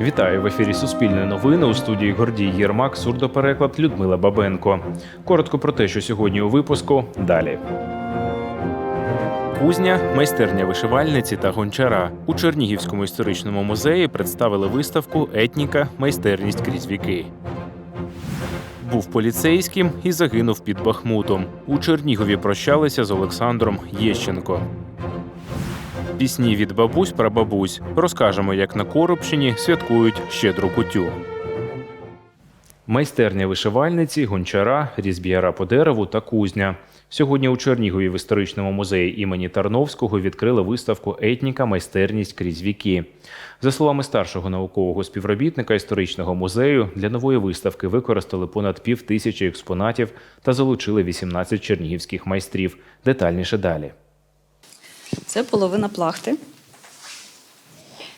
Вітаю в ефірі Суспільне новини у студії Гордій Єрмак, сурдопереклад Людмила Бабенко. Коротко про те, що сьогодні у випуску далі. Кузня, майстерня вишивальниці та гончара у Чернігівському історичному музеї представили виставку Етніка майстерність крізь віки. Був поліцейським і загинув під Бахмутом. У Чернігові прощалися з Олександром Єщенко. Пісні від бабусь про бабусь розкажемо, як на Коробщині святкують щедру кутю. Майстерня вишивальниці, гончара, різб'яра по дереву та кузня. Сьогодні у Чернігові в історичному музеї імені Тарновського відкрили виставку Етніка майстерність крізь віки. За словами старшого наукового співробітника історичного музею, для нової виставки використали понад пів тисячі експонатів та залучили 18 чернігівських майстрів. Детальніше далі. Це половина плахти,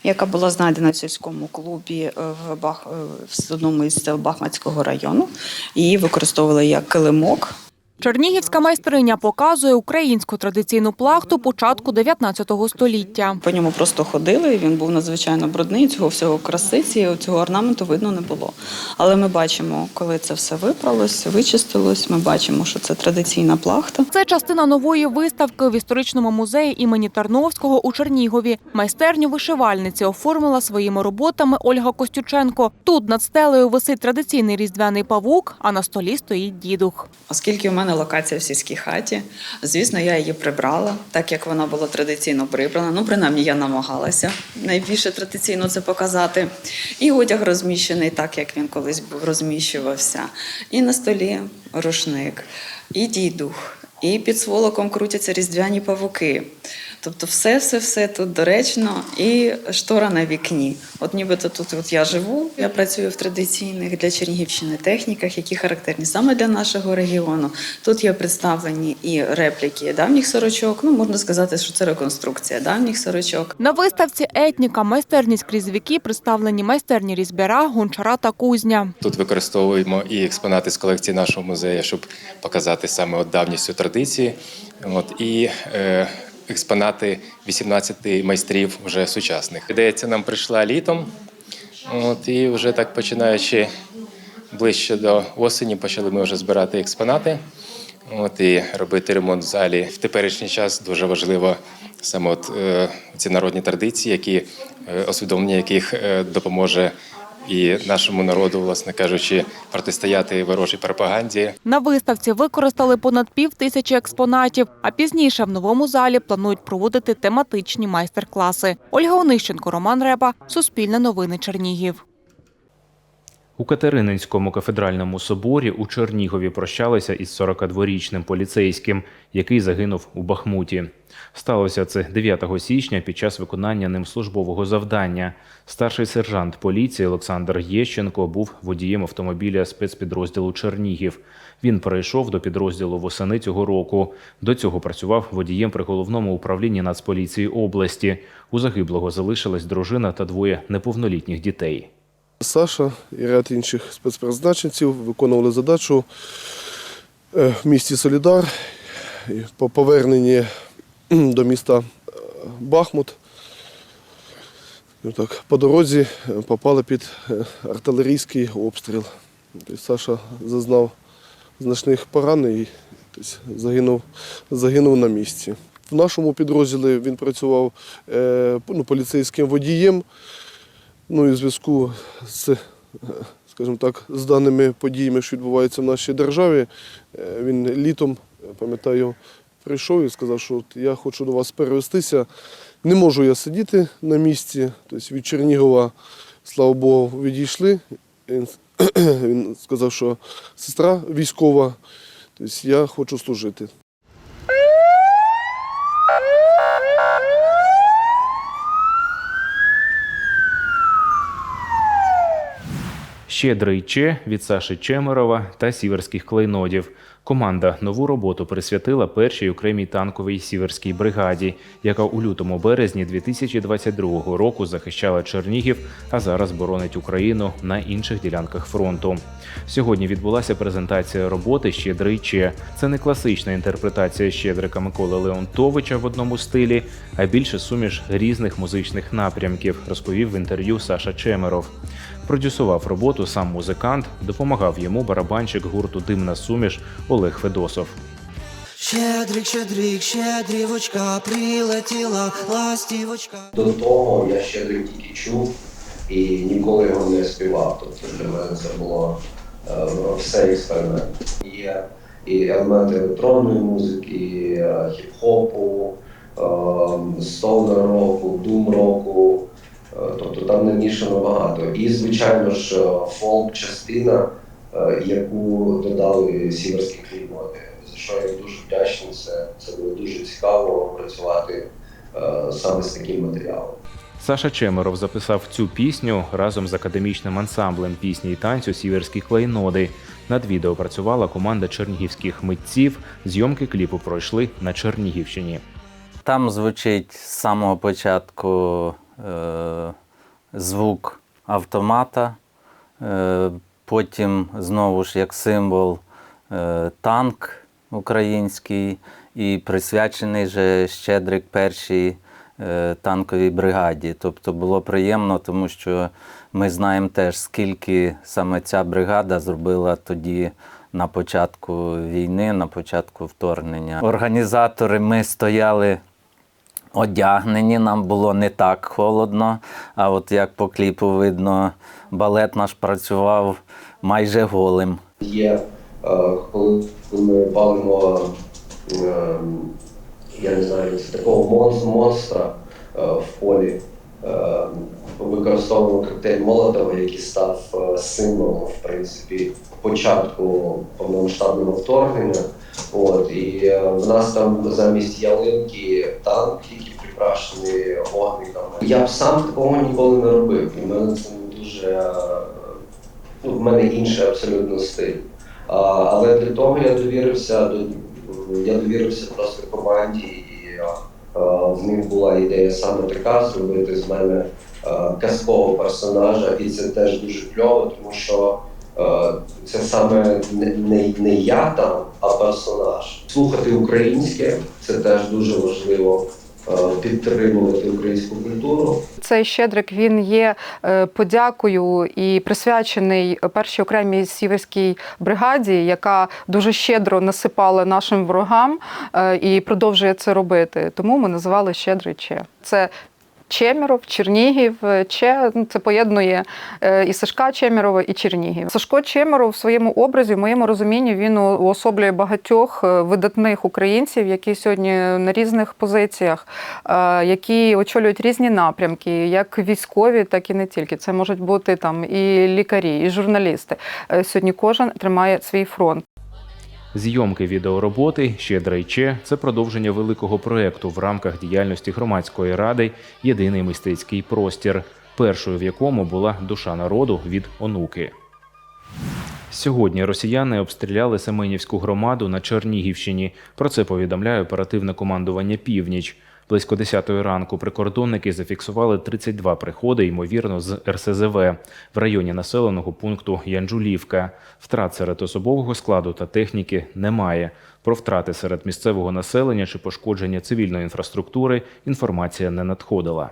яка була знайдена в сільському клубі е, в, Бах... е, в одному із сел Бахматського району. Її використовували як килимок. Чернігівська майстриня показує українську традиційну плахту початку 19 століття. По ньому просто ходили, він був надзвичайно брудний, цього всього красиці, цього орнаменту видно не було. Але ми бачимо, коли це все випралось, вичистилось, ми бачимо, що це традиційна плахта. Це частина нової виставки в історичному музеї імені Тарновського у Чернігові. Майстерню вишивальниці оформила своїми роботами Ольга Костюченко. Тут над стелею висить традиційний різдвяний павук, а на столі стоїть дідух. Оскільки у мене локація в сільській хаті, звісно, я її прибрала, так як вона була традиційно прибрана. Ну, принаймні, я намагалася найбільше традиційно це показати. І одяг розміщений так, як він колись був розміщувався. І на столі рушник, і дідух, і під сволоком крутяться різдвяні павуки. Тобто, все, все, все тут доречно, і штора на вікні. От нібито тут от я живу. Я працюю в традиційних для Чернігівщини техніках, які характерні саме для нашого регіону. Тут є представлені і репліки давніх сорочок. Ну можна сказати, що це реконструкція давніх сорочок. На виставці етніка майстерність крізь віки представлені майстерні різьбяра, гончара та кузня. Тут використовуємо і експонати з колекції нашого музею, щоб показати саме от давність цю традиції. От, і е, експонати 18 майстрів вже сучасних. Ідея ця нам прийшла літом. От, і вже так починаючи ближче до осені, почали ми вже збирати експонати. От, і робити ремонт в залі. В теперішній час дуже важливо саме от, е, ці народні традиції, які е, усвідомлення яких е, допоможе і нашому народу, власне кажучи, протистояти ворожій пропаганді. На виставці використали понад пів тисячі експонатів, а пізніше в новому залі планують проводити тематичні майстер-класи. Ольга Онищенко, Роман Реба, Суспільне новини Чернігів. У Катерининському кафедральному соборі у Чернігові прощалися із 42-річним поліцейським, який загинув у Бахмуті. Сталося це 9 січня під час виконання ним службового завдання. Старший сержант поліції Олександр Єщенко був водієм автомобіля спецпідрозділу Чернігів. Він перейшов до підрозділу восени цього року. До цього працював водієм при головному управлінні Нацполіції області. У загиблого залишилась дружина та двоє неповнолітніх дітей. Саша і ряд інших спецпризначенців виконували задачу е, в місті Солідар по поверненні до міста е, Бахмут. Так, по дорозі е, попали під артилерійський обстріл. Саша зазнав значних поранень і тобто, загинув, загинув на місці. В нашому підрозділі він працював ну, поліцейським водієм. Ну і в зв'язку з, е, скажімо так, з даними подіями, що відбуваються в нашій державі, е, він літом, пам'ятаю, прийшов і сказав, що от я хочу до вас перевестися. Не можу я сидіти на місці. Тобто від Чернігова, слава Богу, відійшли. Він сказав, що сестра військова, тобто я хочу служити. Щедрий Че від Саші Чемерова та сіверських клейнодів. Команда нову роботу присвятила першій окремій танковій сіверській бригаді, яка у лютому березні 2022 року захищала Чернігів, а зараз боронить Україну на інших ділянках фронту. Сьогодні відбулася презентація роботи Щедрий Че. Це не класична інтерпретація Щедрика Миколи Леонтовича в одному стилі, а більше суміш різних музичних напрямків, розповів в інтерв'ю Саша Чемеров. Продюсував роботу сам музикант, допомагав йому барабанщик гурту Димна суміш Олег Федосов. Щедрик, щедрик, щедрівочка, прилетіла ластівочка. До того я ще тільки чув і ніколи його не співав. Тобто для мене це було е, все експеримент. Є і елементи електронної музики, е, хіп-хопу, е, стоунер року, дум року. Е, Тобто там намішано багато. І, звичайно ж, е, фолк-частина, е, яку додали сіверські клейноти, за що я дуже вдячний. Це, це було дуже цікаво працювати саме з таким матеріалом. Саша Чемеров записав цю пісню разом з академічним ансамблем пісні і танцю Сіверські клейноди. Над відео працювала команда чернігівських митців. Зйомки кліпу пройшли на Чернігівщині. Там звучить з самого початку звук автомата, е, потім знову ж як символ е, танк український і присвячений же Щедрик першій е, танковій бригаді. Тобто було приємно, тому що ми знаємо теж, скільки саме ця бригада зробила тоді на початку війни, на початку вторгнення. Організатори ми стояли одягнені, нам було не так холодно. А от як по кліпу видно, балет наш працював майже голим. Є, е, коли ми палимо, е, я не знаю, такого монс- монстра е, в полі, е, використовуємо коктейль Молотова, який став е, символом, в принципі, початку повномасштабного вторгнення. От, і е, в нас там замість ялинки танк, який прикрашений вогниками. Я б сам такого ніколи не робив. І мене це не дуже е, ну, в мене інший абсолютно стиль. А, але для того я довірився до я довірився просто команді, і а, в них була ідея саме така зробити з мене а, казкового персонажа, і це теж дуже кльово, тому що це саме не, не, я там, а персонаж. Слухати українське це теж дуже важливо. Підтримувати українську культуру. Цей щедрик він є е, подякою і присвячений першій окремій сіверській бригаді, яка дуже щедро насипала нашим ворогам е, і продовжує це робити. Тому ми називали Щедрий Че. Це Чемеров, Чернігів, е, Че ну, це поєднує е, і Сашка Чемерова, і Чернігів. Сашко Чемеров в своєму образі, в моєму розумінні, він уособлює багатьох е, видатних українців, які сьогодні на різних позиціях, які очолюють різні напрямки, як військові, так і не тільки. Це можуть бути там і лікарі, і журналісти. Сьогодні кожен тримає свій фронт. Зйомки відеороботи «Щедрий Че» – це продовження великого проекту в рамках діяльності громадської ради Єдиний мистецький простір, першою в якому була душа народу від онуки. Сьогодні росіяни обстріляли Семенівську громаду на Чернігівщині. Про це повідомляє оперативне командування Північ. Близько 10 ранку прикордонники зафіксували 32 приходи, ймовірно, з РСЗВ в районі населеного пункту Янджулівка. Втрат серед особового складу та техніки немає. Про втрати серед місцевого населення чи пошкодження цивільної інфраструктури інформація не надходила.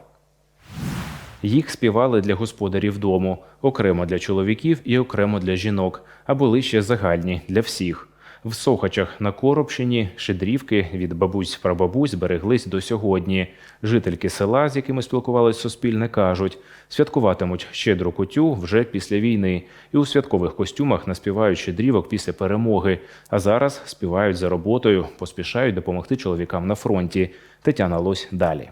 Їх співали для господарів дому, окремо для чоловіків і окремо для жінок, а були ще загальні для всіх. В Сохачах на Коробщині шедрівки від бабусь прабабусь збереглись до сьогодні. Жительки села, з якими спілкувалось Суспільне, кажуть, святкуватимуть щедру кутю вже після війни і у святкових костюмах наспівають щедрівок після перемоги. А зараз співають за роботою, поспішають допомогти чоловікам на фронті. Тетяна Лось далі.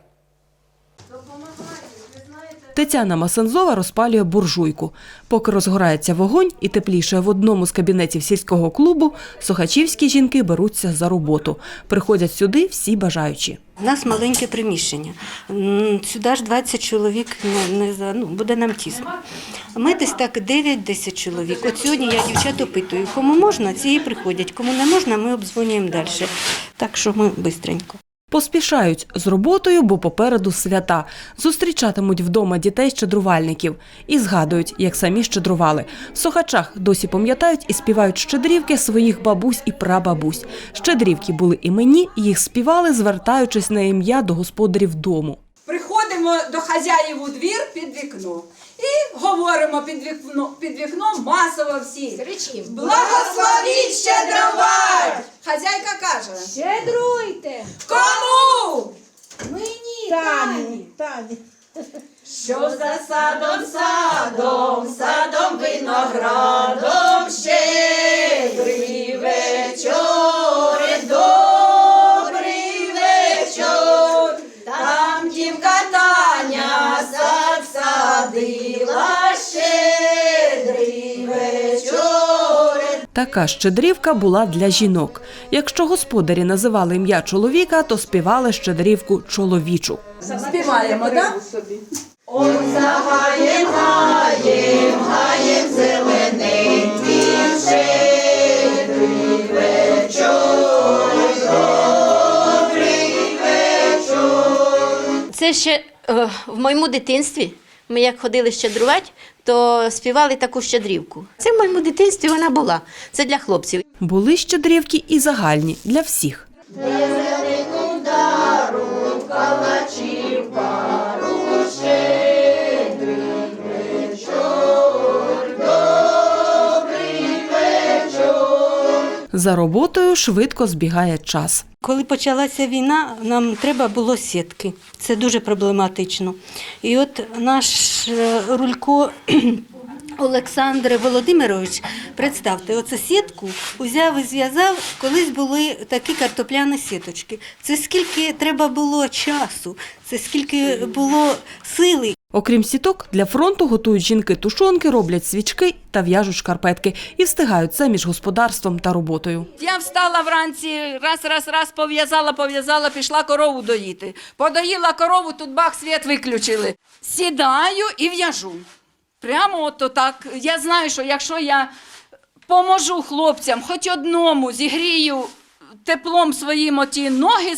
Тетяна Масанзова розпалює буржуйку. Поки розгорається вогонь і тепліше в одному з кабінетів сільського клубу, сухачівські жінки беруться за роботу. Приходять сюди всі бажаючі. У нас маленьке приміщення. Сюди ж 20 чоловік не, не ну, буде нам тісно. Ми десь так 9-10 чоловік. От сьогодні я дівчат опитую, кому можна, ці приходять, кому не можна, ми обдзвонюємо далі. Так що ми швидко. Поспішають з роботою, бо попереду свята. Зустрічатимуть вдома дітей-щедрувальників і згадують, як самі щедрували. В Сохачах досі пам'ятають і співають щедрівки своїх бабусь і прабабусь. Щедрівки були і їх співали, звертаючись на ім'я до господарів дому. Приходимо до хазяїв у двір під вікно і говоримо під вікно, під вікном масово всі. Кричимо. Благословіть щедрувати! Хазяйка каже. Щедруйте! Кому? Мені, Тані. Тані. Що за садом, садом, садом, виноградом, Така щедрівка була для жінок. Якщо господарі називали ім'я чоловіка, то співали щедрівку чоловічу. Співаємо, так? Он за гаєм, гаєм, зелененьким, вечор, добрий вечор. Це ще е, в моєму дитинстві. Ми як ходили щедрувати, то співали таку щедрівку. Це в моєму дитинстві вона була. Це для хлопців. Були щедрівки і загальні для всіх. Зелену дару, калачів За роботою швидко збігає час. Коли почалася війна, нам треба було сітки. Це дуже проблематично. І от наш е, Рулько Олександр Володимирович, представте, оце сітку узяв і зв'язав. Колись були такі картопляні сіточки. Це скільки треба було часу, це скільки було сили. Окрім сіток, для фронту готують жінки тушонки, роблять свічки та в'яжуть шкарпетки і встигають це між господарством та роботою. Я встала вранці, раз, раз, раз пов'язала, пов'язала, пішла корову доїти. Подоїла корову, тут бах, світ виключили. Сідаю і в'яжу. Прямо ото так. Я знаю, що якщо я поможу хлопцям, хоч одному зігрію теплом своїм оті ноги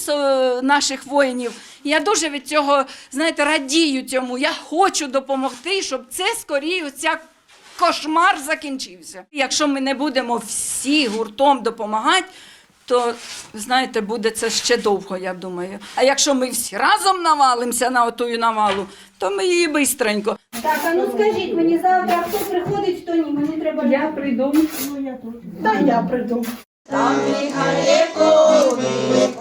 наших воїнів, я дуже від цього, знаєте, радію цьому. Я хочу допомогти, щоб це скоріше ця кошмар закінчився. Якщо ми не будемо всі гуртом допомагати, то знаєте, буде це ще довго, я думаю. А якщо ми всі разом навалимося на отую навалу, то ми її бистренько. Так, а ну скажіть мені завтра, хто приходить, хто ні, мені треба. Я прийду. Ну, я тут. Та я прийду. Там бігає коник,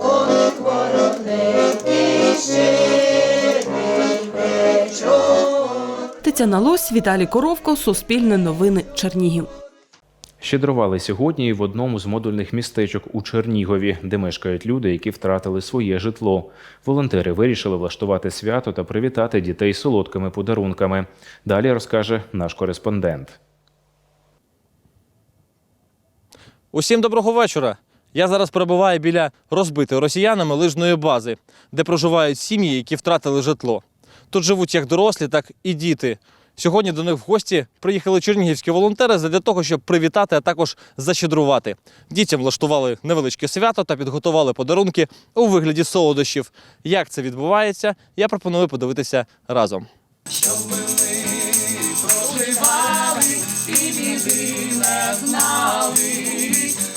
воронений. Тетяна Лось, Віталій Коровко, Суспільне новини, Чернігів. Щедрували сьогодні і в одному з модульних містечок у Чернігові, де мешкають люди, які втратили своє житло. Волонтери вирішили влаштувати свято та привітати дітей солодкими подарунками. Далі розкаже наш кореспондент. Усім доброго вечора. Я зараз перебуваю біля розбитої росіянами лижної бази, де проживають сім'ї, які втратили житло. Тут живуть як дорослі, так і діти. Сьогодні до них в гості приїхали чернігівські волонтери для того, щоб привітати, а також защедрувати. Дітям влаштували невеличке свято та підготували подарунки у вигляді солодощів. Як це відбувається, я пропоную подивитися разом.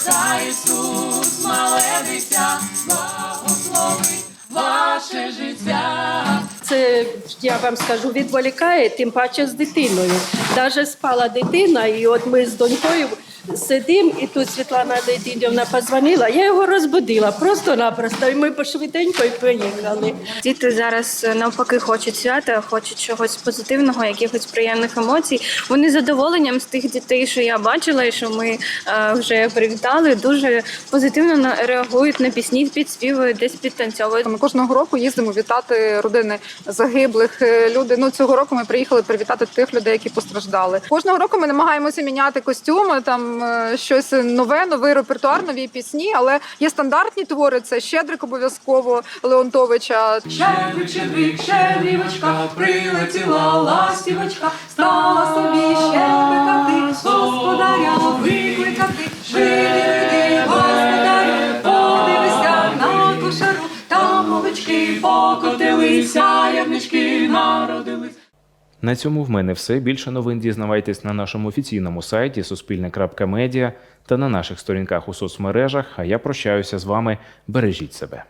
Хай Ісус, мале дитя, благословить ваше життя. Це я вам скажу, відволікає, тим паче з дитиною. Навіть спала дитина, і от ми з донькою сидим, і тут Світлана Леонідівна позвонила, я його розбудила просто-напросто, і ми пошвиденько і поїхали. Діти зараз е, навпаки хочуть свята, хочуть чогось позитивного, якихось приємних емоцій. Вони з задоволенням з тих дітей, що я бачила, і що ми е, вже привітали, дуже позитивно на- реагують на пісні, підспівують, десь підтанцьовують. Ми кожного року їздимо вітати родини загиблих. Е, Люди ну цього року ми приїхали привітати тих людей, які постраждали. Кожного року ми намагаємося міняти костюми, там е, щось нове, новий репертуар, нові пісні. Але є стандартні твори. Це щедрик обов'язково Леонтовича. Щедрик, щедрик, щедрівочка, прилетіла ластівочка, стала собі щебетати, господаря викликати. На цьому в мене все. Більше новин дізнавайтесь на нашому офіційному сайті суспільне.медіа та на наших сторінках у соцмережах. А я прощаюся з вами. Бережіть себе.